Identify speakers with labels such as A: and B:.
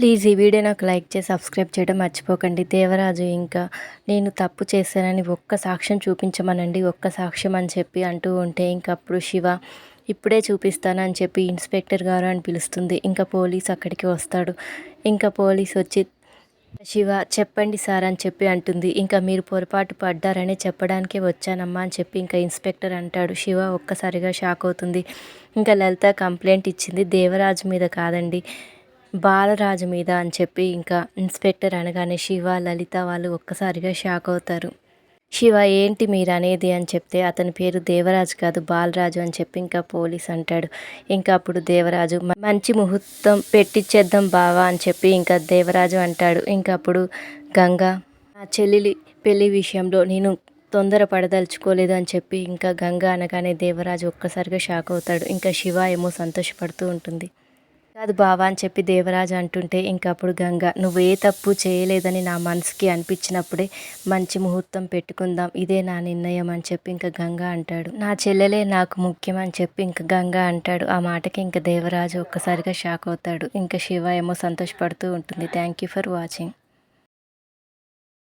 A: Please ఈ video నాకు like చేసి సబ్స్క్రైబ్ చేయడం మర్చిపోకండి. దేవరాజు ఇంకా నేను తప్పు చేశానని ఒక్క సాక్ష్యం చూపించమనండి. ఒక్క సాక్ష్యం అని చెప్పి అంటూ ఉంటే ఇంకప్పుడు శివ ఇప్పుడే చూపిస్తానని చెప్పి ఇన్స్పెక్టర్ గారు అని పిలుస్తుంది. ఇంకా పోలీస్ అక్కడికి వస్తాడు. ఇంకా పోలీస్ వచ్చి శివ చెప్పండి సార్ అని చెప్పి అంటుంది. ఇంకా మీరు పొరపాటు పడ్డారని చెప్పడానికే వచ్చానమ్మా అని చెప్పి ఇంకా ఇన్స్పెక్టర్ అంటాడు. శివ ఒక్కసారిగా షాక్ అవుతుంది. ఇంకా లలిత కంప్లైంట్ ఇచ్చింది దేవరాజు మీద కాదండి. బాలరాజు మీద అని చెప్పి ఇంకా ఇన్స్పెక్టర్ అనగానే శివ లలిత వాళ్ళు ఒక్కసారిగా షాక్ అవుతారు. శివ ఏంటి మీరు అనేది అని చెప్తే అతని పేరు దేవరాజు కాదు బాలరాజు అని చెప్పి ఇంకా పోలీస్ అంటాడు. ఇంకా అప్పుడు దేవరాజు మంచి ముహూర్తం పెట్టించేద్దాం బావా అని చెప్పి ఇంకా దేవరాజు అంటాడు. ఇంకా అప్పుడు గంగ నా చెల్లెలి పెళ్ళి విషయంలో నేను తొందర పడదలుచుకోలేదు అని చెప్పి ఇంకా గంగ అనగానే దేవరాజు ఒక్కసారిగా షాక్ అవుతాడు. ఇంకా శివ ఏమో సంతోషపడుతూ ఉంటుంది. కాదు బావా అని చెప్పి దేవరాజు అంటుంటే ఇంకప్పుడు గంగ నువ్వే తప్పు చేయలేదని నా మనసుకి అనిపించినప్పుడే మంచి ముహూర్తం పెట్టుకుందాం ఇదే నా నిర్ణయం అని చెప్పి ఇంకా గంగ అంటాడు. నా చెల్లెలే నాకు ముఖ్యం అని చెప్పి ఇంకా గంగ అంటాడు. ఆ మాటకి ఇంకా దేవరాజు ఒక్కసారిగా షాక్ అవుతాడు. ఇంకా శివ ఏమో సంతోషపడుతూ ఉంటుంది. Thank you for watching